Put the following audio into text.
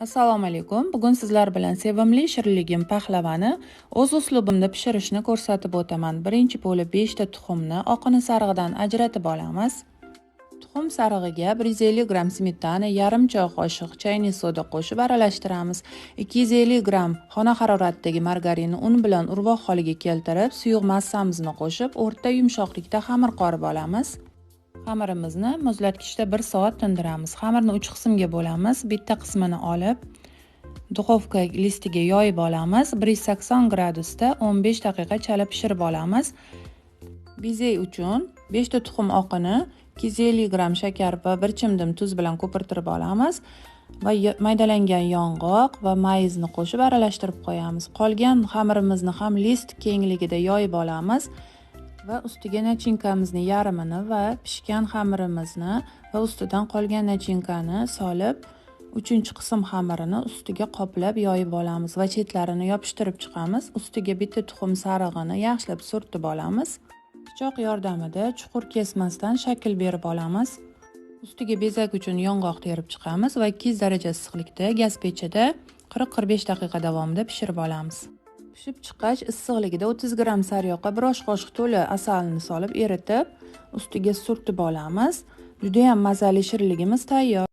assalomu alaykum. Bugun sizlar bilan sevimli shirinligim pahlavani o'z uslubimda pishirishni ko'rsatib o'taman. Birinchi bo'lib beshta tuxumni oqini sarig'idan ajratib olamiz. Tuxum sarig'iga bir yuz ellik gramm smetana yarim choy qoshiq chayniy soda qo'shib aralashtiramiz. Ikki yuz ellik gramm xona haroratidagi margarinni un bilan urvoq holiga keltirib suyuq massamizni qo'shib o'rta yumshoqlikda xamir qorib olamiz. Xamirimizni muzlatgichda bir soat tindiramiz xamirni uch qismga bo'lamiz. Bitta qismini olib duxovka listiga yoyib olamiz. Bir yuz sakson gradusda o'n besh daqiqa chala pishirib olamiz. Bizey uchun beshta tuxum oqini ikki yuz ellik gramm shakar va bir chimdim tuz bilan ko'pirtirib olamiz va maydalangan yong'oq va mayizni qo'shib aralashtirib qo'yamiz. Qolgan xamirimizni ham list kengligida yoyib olamiz. Va ustiga nachinkamizni yarmini va pishgan xamirimizni va ustidan qolgan nachinkani solib uchinchi qism xamirini ustiga qoplab yoyib olamiz va chetlarini yopishtirib chiqamiz. Ustiga bitta tuxum sarig'ini yaxshilab surtib olamiz. Pichoq yordamida chuqur kesmasdan shakl berib olamiz. Ustiga bezak uchun yong'oq terib chiqamiz va ikki yuz daraja issiqlikda gaz pechida qirq qirq besh daqiqa davomida pishirib olamiz. Pishib chiqqach issiqligida o'ttiz gramm sariyog'qa bir osh qoshiq to'la asalni solib eritib ustiga surtib olamiz. Judayam mazali shirinligimiz tayyor.